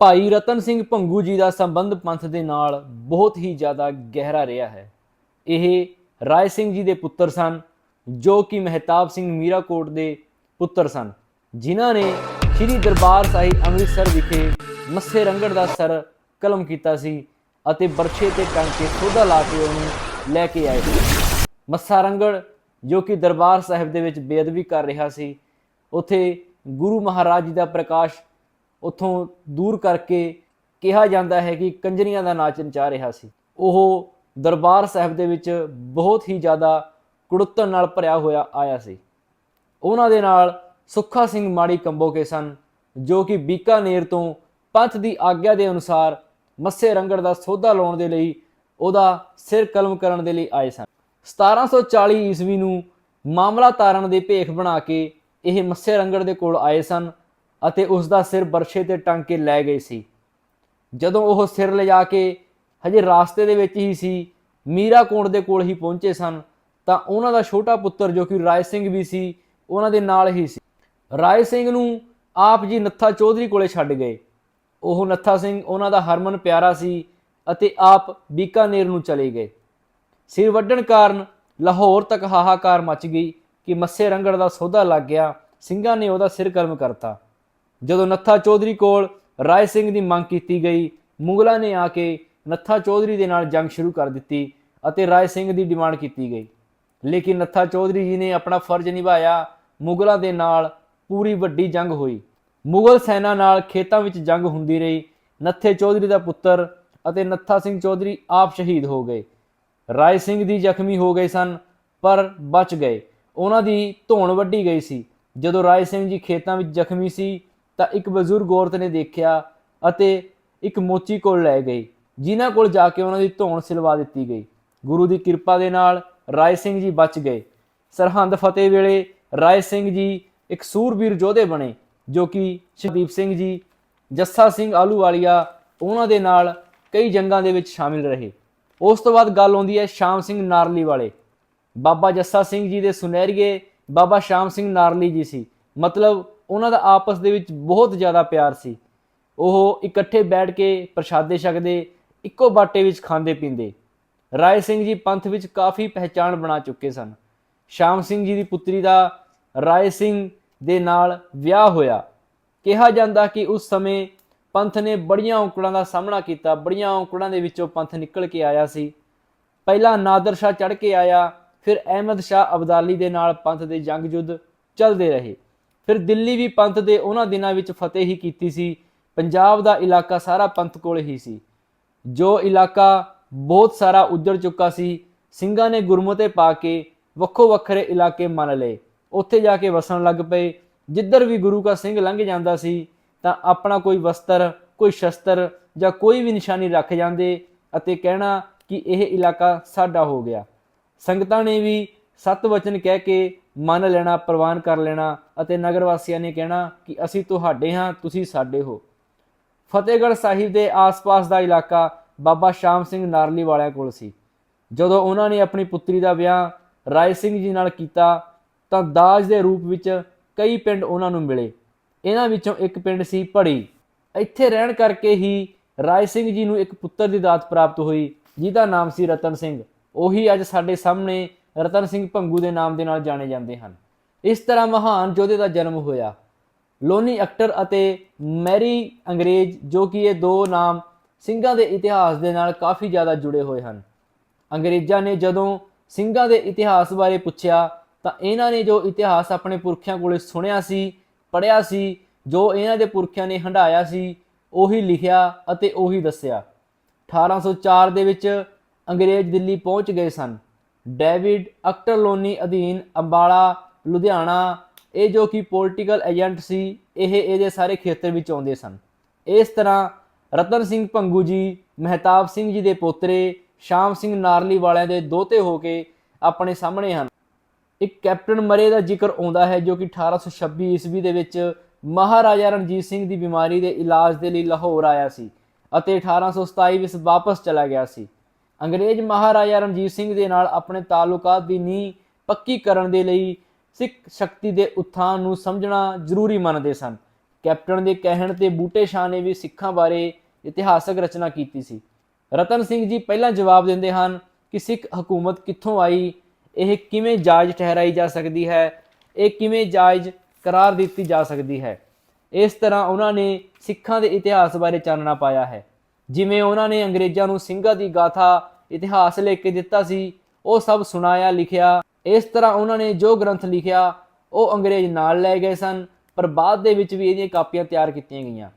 ਭਾਈ ਰਤਨ ਸਿੰਘ ਭੰਗੂ ਜੀ ਦਾ ਸੰਬੰਧ ਪੰਥ ਦੇ ਨਾਲ ਬਹੁਤ ਹੀ ਜ਼ਿਆਦਾ ਗਹਿਰਾ ਰਿਹਾ ਹੈ। ਇਹ ਰਾਏ ਸਿੰਘ ਜੀ ਦੇ ਪੁੱਤਰ ਸਨ, ਜੋ ਕਿ ਮਹਿਤਾਬ ਸਿੰਘ ਮੀਰਾਕੋਟ ਦੇ ਪੁੱਤਰ ਸਨ, ਜਿਨ੍ਹਾਂ ਨੇ ਸ੍ਰੀ ਦਰਬਾਰ ਸਾਹਿਬ ਅੰਮ੍ਰਿਤਸਰ ਵਿਖੇ ਮੱਸੇ ਰੰਗੜ ਦਾ ਸਰ ਕਲਮ ਕੀਤਾ ਸੀ ਅਤੇ ਬਰਛੇ ਤੇ ਟੰਗ ਕੇ ਸੋਧਾ ਲਾ ਕੇ ਉਹਨੂੰ ਲੈ ਕੇ ਆਏ ਸੀ। ਮੱਸਾ ਰੰਗੜ, ਜੋ ਕਿ ਦਰਬਾਰ ਸਾਹਿਬ ਦੇ ਵਿੱਚ ਬੇਅਦਬੀ ਕਰ ਰਿਹਾ ਸੀ, ਉਥੇ ਗੁਰੂ ਮਹਾਰਾਜ ਜੀ ਦਾ ਪ੍ਰਕਾਸ਼ ਉੱਥੋਂ ਦੂਰ ਕਰਕੇ ਕਿਹਾ ਜਾਂਦਾ ਹੈ ਕਿ ਕੰਜਰੀਆਂ ਦਾ ਨਾਚ ਨਚਾ ਰਿਹਾ ਸੀ। ਉਹ ਦਰਬਾਰ ਸਾਹਿਬ ਦੇ ਵਿੱਚ ਬਹੁਤ ਹੀ ਜ਼ਿਆਦਾ ਕੁੜੱਤਣ ਨਾਲ ਭਰਿਆ ਹੋਇਆ ਆਇਆ ਸੀ। ਉਹਨਾਂ ਦੇ ਨਾਲ ਸੁੱਖਾ ਸਿੰਘ ਮਾੜੀ ਕੰਬੋਕੇ ਸਨ, ਜੋ ਕਿ ਬੀਕਾਨੇਰ ਤੋਂ ਪੰਥ ਦੀ ਆਗਿਆ ਦੇ ਅਨੁਸਾਰ ਮੱਸੇ ਰੰਗੜ ਦਾ ਸੋਧਾ ਲਾਉਣ ਦੇ ਲਈ ਉਹਦਾ ਸਿਰ ਕਲਮ ਕਰਨ ਦੇ ਲਈ ਆਏ ਸਨ। 1740 ਈਸਵੀ ਨੂੰ ਮਾਮਲਾ ਤਾਰਨ ਦੇ ਭੇਖ ਬਣਾ ਕੇ ਇਹ ਮੱਸੇ ਰੰਗੜ ਦੇ ਕੋਲ ਆਏ ਸਨ। ਅਤੇ ਉਸ ਦਾ ਸਿਰ ਬਰਸ਼ੇ ਤੇ ਟੰਗ ਕੇ ਲੈ ਗਏ ਸੀ। ਜਦੋਂ ਉਹ ਸਿਰ ਲਿਜਾ ਕੇ ਹਜੇ ਰਾਸਤੇ ਦੇ ਵਿੱਚ ਹੀ ਸੀ, ਮੀਰਾ ਕੋਟ ਦੇ ਕੋਲ ਹੀ ਪਹੁੰਚੇ ਸਨ, ਤਾਂ ਉਹਨਾਂ ਦਾ ਛੋਟਾ ਪੁੱਤਰ ਜੋ ਕਿ ਰਾਏ ਸਿੰਘ ਵੀ ਸੀ, ਉਹਨਾਂ ਦੇ ਨਾਲ ਹੀ ਸੀ। ਰਾਏ ਸਿੰਘ ਨੂੰ ਆਪ ਜੀ ਨੱਥਾ ਚੌਧਰੀ ਕੋਲੇ ਛੱਡ ਗਏ। ਉਹ ਨੱਥਾ ਸਿੰਘ ਉਹਨਾਂ ਦਾ ਹਰਮਨ ਪਿਆਰਾ ਸੀ ਅਤੇ ਆਪ ਬੀਕਾਨੇਰ ਨੂੰ ਚਲੇ ਗਏ। ਸਿਰ ਵੱਢਣ ਕਾਰਨ ਲਾਹੌਰ ਤੱਕ ਹਾਹਾਕਾਰ ਮਚ ਗਈ ਕਿ ਮੱਸੇ ਰੰਗੜ ਦਾ ਸੌਦਾ ਲੱਗ ਗਿਆ, ਸਿੰਘਾਂ ਨੇ ਉਹਦਾ ਸਿਰ ਕਲਮ ਕਰਤਾ। ਜਦੋਂ ਨੱਥਾ ਚੌਧਰੀ ਕੋਲ ਰਾਏ ਸਿੰਘ ਦੀ ਮੰਗ ਕੀਤੀ ਗਈ, ਮੁਗਲਾਂ ਨੇ ਆ ਕੇ ਨੱਥਾ ਚੌਧਰੀ ਦੇ ਨਾਲ ਜੰਗ ਸ਼ੁਰੂ ਕਰ ਦਿੱਤੀ ਅਤੇ ਰਾਏ ਸਿੰਘ ਦੀ ਡਿਮਾਂਡ ਕੀਤੀ ਗਈ। ਲੇਕਿਨ ਨੱਥਾ ਚੌਧਰੀ ਜੀ ਨੇ ਆਪਣਾ ਫਰਜ਼ ਨਿਭਾਇਆ, ਮੁਗਲਾਂ ਦੇ ਨਾਲ ਪੂਰੀ ਵੱਡੀ ਜੰਗ ਹੋਈ। ਮੁਗਲ ਸੈਨਾ ਨਾਲ ਖੇਤਾਂ ਵਿੱਚ ਜੰਗ ਹੁੰਦੀ ਰਹੀ, ਨੱਥੇ ਚੌਧਰੀ ਦਾ ਪੁੱਤਰ ਅਤੇ ਨੱਥਾ ਸਿੰਘ ਚੌਧਰੀ ਆਪ ਸ਼ਹੀਦ ਹੋ ਗਏ। ਰਾਏ ਸਿੰਘ ਦੀ ਜ਼ਖਮੀ ਹੋ ਗਏ ਸਨ, ਪਰ ਬਚ ਗਏ। ਉਹਨਾਂ ਦੀ ਧੌਣ ਵੱਢੀ ਗਈ ਸੀ। ਜਦੋਂ ਰਾਏ ਸਿੰਘ ਜੀ ਖੇਤਾਂ ਵਿੱਚ ਜ਼ਖਮੀ ਸੀ ਤਾਂ ਇੱਕ ਬਜ਼ੁਰਗ ਔਰਤ ਨੇ ਦੇਖਿਆ ਅਤੇ ਇੱਕ ਮੋਚੀ ਕੋਲ ਲੈ ਗਈ, ਜਿਨ੍ਹਾਂ ਕੋਲ ਜਾ ਕੇ ਉਹਨਾਂ ਦੀ ਧੌਣ ਸਿਲਵਾ ਦਿੱਤੀ ਗਈ। ਗੁਰੂ ਦੀ ਕਿਰਪਾ ਦੇ ਨਾਲ ਰਾਏ ਸਿੰਘ ਜੀ ਬਚ ਗਏ। ਸਰਹੰਦ ਫਤਿਹ ਵੇਲੇ ਰਾਏ ਸਿੰਘ ਜੀ ਇੱਕ ਸੂਰਬੀਰ ਯੋਧੇ ਬਣੇ, ਜੋ ਕਿ ਸ਼ਦੀਪ ਸਿੰਘ ਜੀ, ਜੱਸਾ ਸਿੰਘ ਆਲੂਵਾਲੀਆ ਉਹਨਾਂ ਦੇ ਨਾਲ ਕਈ ਜੰਗਾਂ ਦੇ ਵਿੱਚ ਸ਼ਾਮਿਲ ਰਹੇ। ਉਸ ਤੋਂ ਬਾਅਦ ਗੱਲ ਆਉਂਦੀ ਹੈ ਸ਼ਾਮ ਸਿੰਘ ਨਾਰਲੀ ਵਾਲੇ। ਬਾਬਾ ਜੱਸਾ ਸਿੰਘ ਜੀ ਦੇ ਸੁਨਹਿਰੀਏ ਬਾਬਾ ਸ਼ਾਮ ਸਿੰਘ ਨਾਰਲੀ ਜੀ ਸੀ। ਮਤਲਬ ਉਹਨਾਂ ਦਾ ਆਪਸ ਦੇ ਵਿੱਚ ਬਹੁਤ ਜ਼ਿਆਦਾ ਪਿਆਰ ਸੀ। ਉਹ ਇਕੱਠੇ ਬੈਠ ਕੇ ਪ੍ਰਸ਼ਾਦੇ ਛਕਦੇ, ਇੱਕੋ ਬਾਟੇ ਵਿੱਚ ਖਾਂਦੇ ਪੀਂਦੇ। ਰਾਏ ਸਿੰਘ ਜੀ ਪੰਥ ਵਿੱਚ ਕਾਫੀ ਪਹਿਚਾਣ ਬਣਾ ਚੁੱਕੇ ਸਨ। ਸ਼ਾਮ ਸਿੰਘ ਜੀ ਦੀ ਪੁੱਤਰੀ ਦਾ ਰਾਏ ਸਿੰਘ ਦੇ ਨਾਲ ਵਿਆਹ ਹੋਇਆ। ਕਿਹਾ ਜਾਂਦਾ ਕਿ ਉਸ ਸਮੇਂ ਪੰਥ ਨੇ ਬੜੀਆਂ ਔਕੜਾਂ ਦਾ ਸਾਹਮਣਾ ਕੀਤਾ, ਬੜੀਆਂ ਔਕੜਾਂ ਦੇ ਵਿੱਚੋਂ ਪੰਥ ਨਿਕਲ ਕੇ ਆਇਆ ਸੀ। ਪਹਿਲਾਂ ਨਾਦਰ ਸ਼ਾਹ ਚੜ ਕੇ ਆਇਆ, ਫਿਰ ਅਹਿਮਦ ਸ਼ਾਹ ਅਬਦਾਲੀ ਦੇ ਨਾਲ ਪੰਥ ਦੇ ਜੰਗ ਯੁੱਧ ਚੱਲਦੇ ਰਹੇ। ਫਿਰ ਦਿੱਲੀ ਵੀ ਪੰਥ ਦੇ ਉਹਨਾਂ ਦਿਨਾਂ ਵਿੱਚ ਫਤਿਹ ਹੀ ਕੀਤੀ ਸੀ। ਪੰਜਾਬ ਦਾ ਇਲਾਕਾ ਸਾਰਾ ਪੰਥ ਕੋਲ ਹੀ ਸੀ। ਜੋ ਇਲਾਕਾ ਬਹੁਤ ਸਾਰਾ ਉੱਜੜ ਚੁੱਕਾ ਸੀ, ਸਿੰਘਾਂ ਨੇ ਗੁਰਮਤੇ ਪਾ ਕੇ ਵੱਖੋ ਵੱਖਰੇ ਇਲਾਕੇ ਮੰਨ ਲਏ। ਉੱਥੇ ਜਾ ਕੇ ਵਸਣ ਲੱਗ ਪਏ। ਜਿੱਧਰ ਵੀ ਗੁਰੂ ਕਾ ਸਿੰਘ ਲੰਘ ਜਾਂਦਾ ਸੀ, ਤਾਂ ਆਪਣਾ ਕੋਈ ਵਸਤਰ, ਕੋਈ ਸ਼ਸਤਰ ਜਾਂ ਕੋਈ ਵੀ ਨਿਸ਼ਾਨੀ ਰੱਖ ਜਾਂਦੇ ਅਤੇ ਕਹਿਣਾ ਕਿ ਇਹ ਇਲਾਕਾ ਸਾਡਾ ਹੋ ਗਿਆ। ਸੰਗਤਾਂ ਨੇ ਵੀ ਸਤ ਵਚਨ ਕਹਿ ਕੇ ਮੰਨ ਲੈਣਾ, ਪ੍ਰਵਾਨ ਕਰ ਲੈਣਾ ਅਤੇ ਨਗਰ ਵਾਸੀਆਂ ਨੇ ਕਹਿਣਾ ਕਿ ਅਸੀਂ ਤੁਹਾਡੇ ਹਾਂ, ਤੁਸੀਂ ਸਾਡੇ ਹੋ। ਫਤਿਹਗੜ੍ਹ ਸਾਹਿਬ ਦੇ ਆਸ-ਪਾਸ ਦਾ ਇਲਾਕਾ ਬਾਬਾ ਸ਼ਾਮ ਸਿੰਘ ਨਾਰਲੀ ਵਾਲਿਆਂ ਕੋਲ ਸੀ। ਜਦੋਂ ਉਹਨਾਂ ਨੇ ਆਪਣੀ ਪੁੱਤਰੀ ਦਾ ਵਿਆਹ ਰਾਏ ਸਿੰਘ ਜੀ ਨਾਲ ਕੀਤਾ, ਤਾਂ ਦਾਜ ਦੇ ਰੂਪ ਵਿੱਚ ਕਈ ਪਿੰਡ ਉਹਨਾਂ ਨੂੰ ਮਿਲੇ। ਇਹਨਾਂ ਵਿੱਚੋਂ ਇੱਕ ਪਿੰਡ ਸੀ ਭੜੀ। ਇੱਥੇ ਰਹਿਣ ਕਰਕੇ ਹੀ ਰਾਏ ਸਿੰਘ ਜੀ ਨੂੰ ਇੱਕ ਪੁੱਤਰ ਦੀ ਦਾਤ ਪ੍ਰਾਪਤ ਹੋਈ, ਜਿਹਦਾ ਨਾਮ ਸੀ ਰਤਨ ਸਿੰਘ। ਉਹੀ ਅੱਜ ਸਾਡੇ ਸਾਹਮਣੇ ਰਤਨ ਸਿੰਘ ਭੰਗੂ ਦੇ ਨਾਮ ਦੇ ਨਾਲ ਜਾਣੇ ਜਾਂਦੇ ਹਨ। ਇਸ ਤਰ੍ਹਾਂ ਮਹਾਨ ਯੋਧੇ ਦਾ ਜਨਮ ਹੋਇਆ। ਲੋਨੀ ਅਕਟਰ ਅਤੇ ਮੈਰੀ ਅੰਗਰੇਜ਼, ਜੋ ਕਿ ਇਹ ਦੋ ਨਾਮ ਸਿੰਘਾਂ ਦੇ ਇਤਿਹਾਸ ਦੇ ਨਾਲ ਕਾਫੀ ਜ਼ਿਆਦਾ ਜੁੜੇ ਹੋਏ ਹਨ। ਅੰਗਰੇਜ਼ਾਂ ਨੇ ਜਦੋਂ ਸਿੰਘਾਂ ਦੇ ਇਤਿਹਾਸ ਬਾਰੇ ਪੁੱਛਿਆ, ਤਾਂ ਇਹਨਾਂ ਨੇ ਜੋ ਇਤਿਹਾਸ ਆਪਣੇ ਪੁਰਖਿਆਂ ਕੋਲੇ ਸੁਣਿਆ ਸੀ ਪੜਿਆ ਸੀ, ਜੋ ਇਹਨਾਂ ਦੇ ਪੁਰਖਿਆਂ ਨੇ ਹੰਡਾਇਆ ਸੀ, ਉਹੀ ਲਿਖਿਆ ਅਤੇ ਉਹੀ ਦੱਸਿਆ। 1804 ਦੇ ਵਿੱਚ ਅੰਗਰੇਜ਼ ਦਿੱਲੀ ਪਹੁੰਚ ਗਏ ਸਨ। ਡੇਵਿਡ ਅਕਟਰਲੋਨੀ ਅਧੀਨ ਅੰਬਾਲਾ, ਲੁਧਿਆਣਾ, ਇਹ ਜੋ ਕਿ ਪੋਲਿਟੀਕਲ ਏਜੰਟ ਸੀ, ਇਹ ਇਹਦੇ ਸਾਰੇ ਖੇਤਰ ਵਿੱਚ ਆਉਂਦੇ ਸਨ। ਇਸ ਤਰ੍ਹਾਂ ਰਤਨ ਸਿੰਘ ਭੰਗੂ ਜੀ, ਮਹਿਤਾਬ ਸਿੰਘ ਜੀ ਦੇ ਪੋਤਰੇ, ਸ਼ਾਮ ਸਿੰਘ ਨਾਰਲੀ ਵਾਲਿਆਂ ਦੇ ਦੋਤੇ ਹੋ ਕੇ ਆਪਣੇ ਸਾਹਮਣੇ ਹਨ। ਇੱਕ ਕੈਪਟਨ ਮਰੇ ਦਾ ਜ਼ਿਕਰ ਆਉਂਦਾ ਹੈ ਜੋ ਕਿ 1826 ਈਸਵੀ ਦੇ ਵਿੱਚ ਮਹਾਰਾਜਾ ਰਣਜੀਤ ਸਿੰਘ ਦੀ ਬਿਮਾਰੀ ਦੇ ਇਲਾਜ ਦੇ ਲਈ ਲਾਹੌਰ ਆਇਆ ਸੀ ਅਤੇ 1827 ਵਿੱਚ ਵਾਪਸ ਚਲਾ ਗਿਆ ਸੀ। ਅੰਗਰੇਜ਼ ਮਹਾਰਾਜਾ ਰਣਜੀਤ ਸਿੰਘ ਦੇ ਨਾਲ ਆਪਣੇ ਤਾਲੁਕਾਤ ਦੀ ਨੀਂਹ ਪੱਕੀ ਕਰਨ ਦੇ ਲਈ ਸਿੱਖ ਸ਼ਕਤੀ ਦੇ ਉત્ਥਾਨ ਨੂੰ ਸਮਝਣਾ ਜ਼ਰੂਰੀ ਮੰਨਦੇ ਸਨ। ਕੈਪਟਨ ਦੇ ਕਹਿਣ ਤੇ ਬੂਟੇ ਸ਼ਾਹ ਨੇ ਵੀ ਸਿੱਖਾਂ ਬਾਰੇ ਇਤਿਹਾਸਕ ਰਚਨਾ ਕੀਤੀ ਸੀ। ਰਤਨ ਸਿੰਘ ਜੀ ਪਹਿਲਾਂ ਜਵਾਬ ਦਿੰਦੇ ਹਨ ਕਿ ਸਿੱਖ ਹਕੂਮਤ ਕਿੱਥੋਂ ਆਈ, ਇਹ ਕਿਵੇਂ ਜਾਇਜ਼ ਠਹਿਰਾਈ ਜਾ ਸਕਦੀ ਹੈ, ਇਹ ਕਿਵੇਂ ਜਾਇਜ਼ ਕਰਾਰ ਦਿੱਤੀ ਜਾ ਸਕਦੀ ਹੈ। ਇਸ ਤਰ੍ਹਾਂ ਉਹਨਾਂ ਨੇ ਸਿੱਖਾਂ ਦੇ ਇਤਿਹਾਸ ਬਾਰੇ ਚਾਨਣਾ ਪਾਇਆ ਹੈ। ਜਿਵੇਂ ਉਹਨਾਂ ਨੇ ਅੰਗਰੇਜ਼ਾਂ ਨੂੰ ਸਿੰਘਾਂ ਦੀ ਗਾਥਾ ਇਤਿਹਾਸ ਲਿਖ ਕੇ ਦਿੱਤਾ ਸੀ, ਉਹ ਸਭ ਸੁਣਾਇਆ, ਲਿਖਿਆ। ਇਸ ਤਰ੍ਹਾਂ ਉਹਨਾਂ ਨੇ ਜੋ ਗ੍ਰੰਥ ਲਿਖਿਆ, ਉਹ ਅੰਗਰੇਜ਼ ਨਾਲ ਲੈ ਗਏ ਸਨ, ਪਰ ਬਾਅਦ ਦੇ ਵਿੱਚ ਵੀ ਇਹਦੀਆਂ ਕਾਪੀਆਂ ਤਿਆਰ ਕੀਤੀਆਂ ਗਈਆਂ।